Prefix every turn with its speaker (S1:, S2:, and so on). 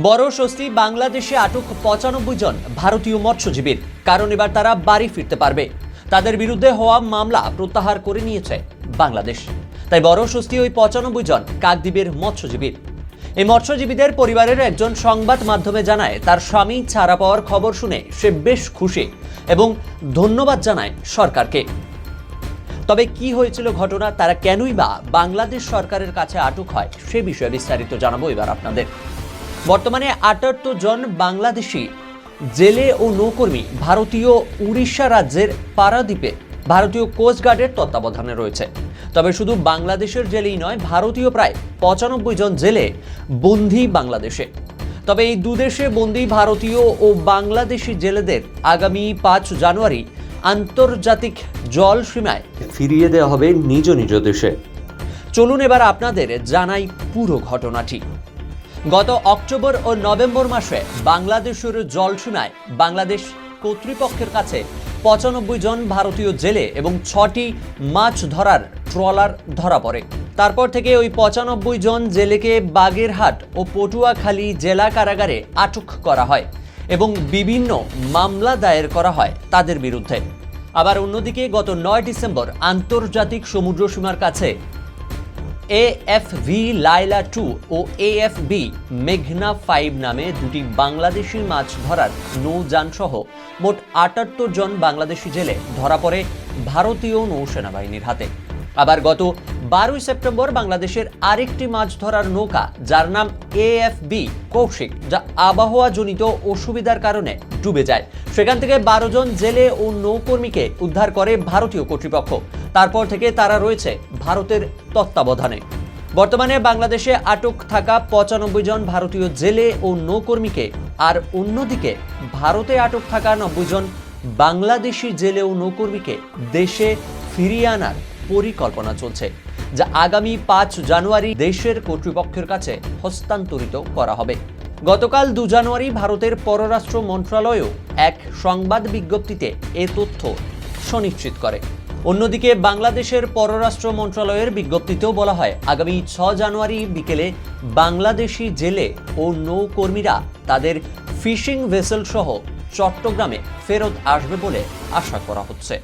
S1: বড় স্বস্তি বাংলাদেশে আটক পঁচানব্বই জন ভারতীয় মৎস্যজীবীর। কারণ এবার তারা বাড়ি ফিরতে পারবে। তাদের বিরুদ্ধে হওয়া মামলা প্রত্যাহার করে নিয়েছে বাংলাদেশ। তাই বড় স্বস্তি ওই পঁচানব্বই জন কাকদ্বীপের মৎস্যজীবীর। এই মৎস্যজীবীদের পরিবারের একজন সংবাদ মাধ্যমে জানায়, তার স্বামী ছাড়া পাওয়ার খবর শুনে সে বেশ খুশি এবং ধন্যবাদ জানায় সরকারকে। তবে কি হয়েছিল ঘটনা, তারা কেনই বা বাংলাদেশ সরকারের কাছে আটক হয়, সে বিষয়ে বিস্তারিত জানাব এবার আপনাদের। বর্তমানে আটাত্তর জন বাংলাদেশি, জেলে ও নৌকর্মী ভারতীয় উড়িষ্যা রাজ্যের পারাদ্বীপে ভারতীয় কোস্টগার্ডের তত্ত্বাবধানে রয়েছে। তবে শুধু বাংলাদেশের জেলেই নয়, ভারতীয় প্রায় পঁচানব্বই জন জেলে বন্দি বাংলাদেশে। তবে এই দুদেশে বন্দী ভারতীয় ও বাংলাদেশি জেলেদের আগামী পাঁচ জানুয়ারি আন্তর্জাতিক জল সীমায় ফিরিয়ে দেওয়া হবে নিজ নিজ দেশে। চলুন এবার আপনাদের জানাই পুরো ঘটনাটি। গত অক্টোবর ও নভেম্বর মাসে বাংলাদেশের জলসীমায় বাংলাদেশ কর্তৃপক্ষের কাছে পঁচানব্বই জন ভারতীয় জেলে এবং ছটি মাছ ধরার ট্রলার ধরা পড়ে। তারপর থেকে ওই পঁচানব্বই জন জেলেকে বাগেরহাট ও পটুয়াখালী জেলা কারাগারে আটক করা হয় এবং বিভিন্ন মামলা দায়ের করা হয় তাদের বিরুদ্ধে। আবার অন্যদিকে গত নয় ডিসেম্বর আন্তর্জাতিক সমুদ্র সীমার কাছে এএফভি লাইলা টু ও এএফবি মেঘনা ফাইভ নামে দুটি বাংলাদেশি মাছ ধরার নৌযান সহ মোট আটাত্তর জন বাংলাদেশি জেলে ধরা পড়ে ভারতীয় নৌসেনাবাহিনীর হাতে। আবার গত বারোই সেপ্টেম্বর বাংলাদেশের আরেকটি মাছ ধরার নৌকা, যার নাম এএফবি কৌশিক, যা আবহাওয়াজনিত অসুবিধার কারণে ডুবে যায়। সেখান থেকে বারো জন জেলে ও নৌকর্মীকে উদ্ধার করে ভারতীয় কর্তৃপক্ষ। তারপর থেকে তারা রয়েছে ভারতের তত্ত্বাবধানে। বর্তমানে বাংলাদেশে আটক থাকা পঁচানব্বই জন ভারতীয় জেলে ও নৌকর্মীকে আর অন্যদিকে ভারতে আটক থাকা নব্বই জন বাংলাদেশি জেলে ও নৌকর্মীকে দেশে ফিরিয়ে আনার পরিকল্পনা চলছে, যা আগামী পাঁচ জানুয়ারি দেশের কর্তৃপক্ষের কাছে হস্তান্তরিত করা হবে। গতকাল দু জানুয়ারি ভারতের পররাষ্ট্র মন্ত্রণালয়ও এক সংবাদ বিজ্ঞপ্তিতে এ তথ্য সুনিশ্চিত করে। অন্যদিকে বাংলাদেশের পররাষ্ট্র মন্ত্রণালয়ের বিজ্ঞপ্তিতেও বলা হয়, আগামী ছ জানুয়ারি বিকেলে বাংলাদেশি জেলে ও নৌকর্মীরা তাদের ফিশিং ভেসেল সহ চট্টগ্রামে ফেরত আসবে বলে আশা করা হচ্ছে।